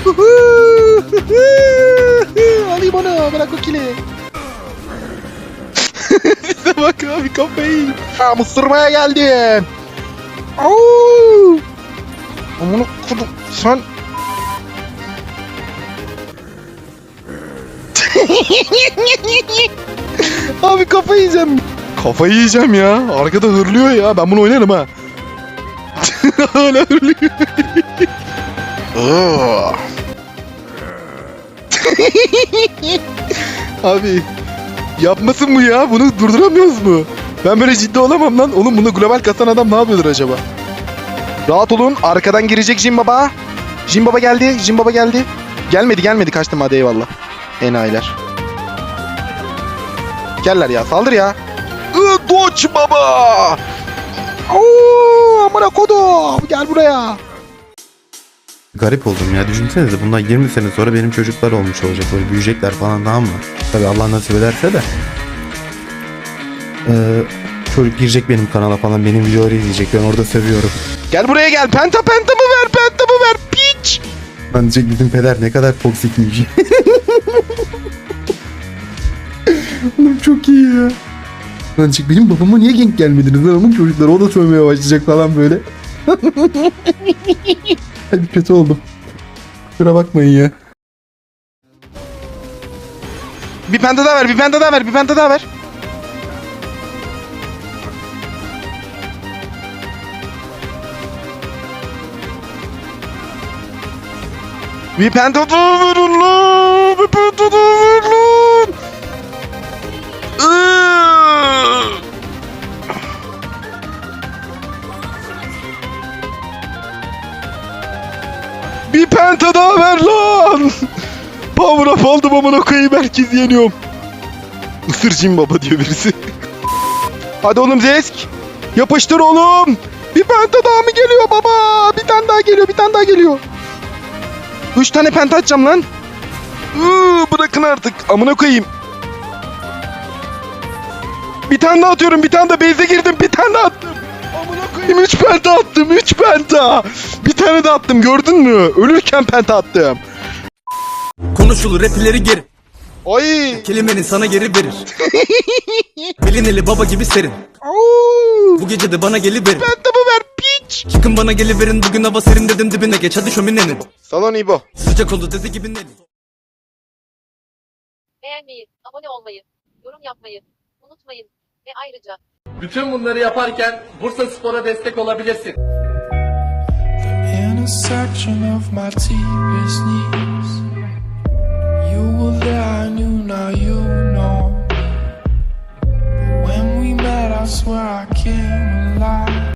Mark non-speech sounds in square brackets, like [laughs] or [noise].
[laughs] Alayım onu bırak o kili. [laughs] Size bak abi kafayı. Ha mısırmaya geldim. Au! Amına kodum sen [laughs] Abi kafayı yiyeceğim. Kafayı yiyeceğim ya. Arkada hırlıyor ya. Ben bunu oynarım ha. Hala hırlıyor. Abi yapmasın bu ya. Bunu durduramıyoruz mu? Ben böyle ciddi olamam lan. Oğlum bunu global katan adam ne yapıyordur acaba? Rahat olun. Arkadan girecek Jim Baba. Jim Baba geldi. Jim Baba geldi. Gelmedi gelmedi. Kaçtım hadi eyvallah. Enayiler. Geller ya saldır ya. Doç baba. Oo, amına kodum. Gel buraya. Garip oldum ya düşünsenize bundan 20 sene sonra benim çocuklar olmuş olacak böyle büyüyecekler falan tamam mı? Tabi Allah nasip ederse de. Ee, çocuk girecek benim kanala falan benim videoları izleyecek ben orada sövüyorum. Gel buraya gel. Penta pentamı ver. Pentamı ver. Piç. Ben diyecek bizim peder ne kadar toksikmiş. [laughs] Oğlum çok iyi ya. Lan diyecek benim babama niye genk gelmediniz lan onun çocukları o da sövmeye başlayacak falan böyle. [laughs] Hadi kötü oldum. Kusura bakmayın ya. Bir penta daha ver. Bir penta daha ver. Bir penta daha ver. Bir penta daha verin lan. Bir penta daha ver lan. Bir penta daha ver lan. Power up oldum amına koyayım herkes yeniyorum. Isırcım baba diyor birisi. Hadi oğlum Zesk. Yapıştır oğlum. Bir penta daha mı geliyor baba? Bir tane daha geliyor bir tane daha geliyor. Üç tane penta atacağım lan. Iıı, bırakın artık amına koyayım. Bir tane daha atıyorum bir tane daha base'e girdim bir tane daha attım. Amına koyayım 3 penta attım 3 penta. Bir tane daha attım gördün mü? Ölürken penta attım. Konuşulur rapileri geri Oy. Kelimenin sana geri verir [laughs] Bilineli baba gibi serin. Bu gece de bana geliverin Pentamı ver piç. Çıkın bana geliverin Bugün hava serin dedim dibine geç hadi şöminenin Salon İbo. Sıcak oldu dedi gibi neli Beğenmeyi, abone olmayı, yorum yapmayı unutmayın. Ve ayrıca Bütün bunları yaparken Bursa Spor'a destek olabilirsin. intersection of my deepest needs.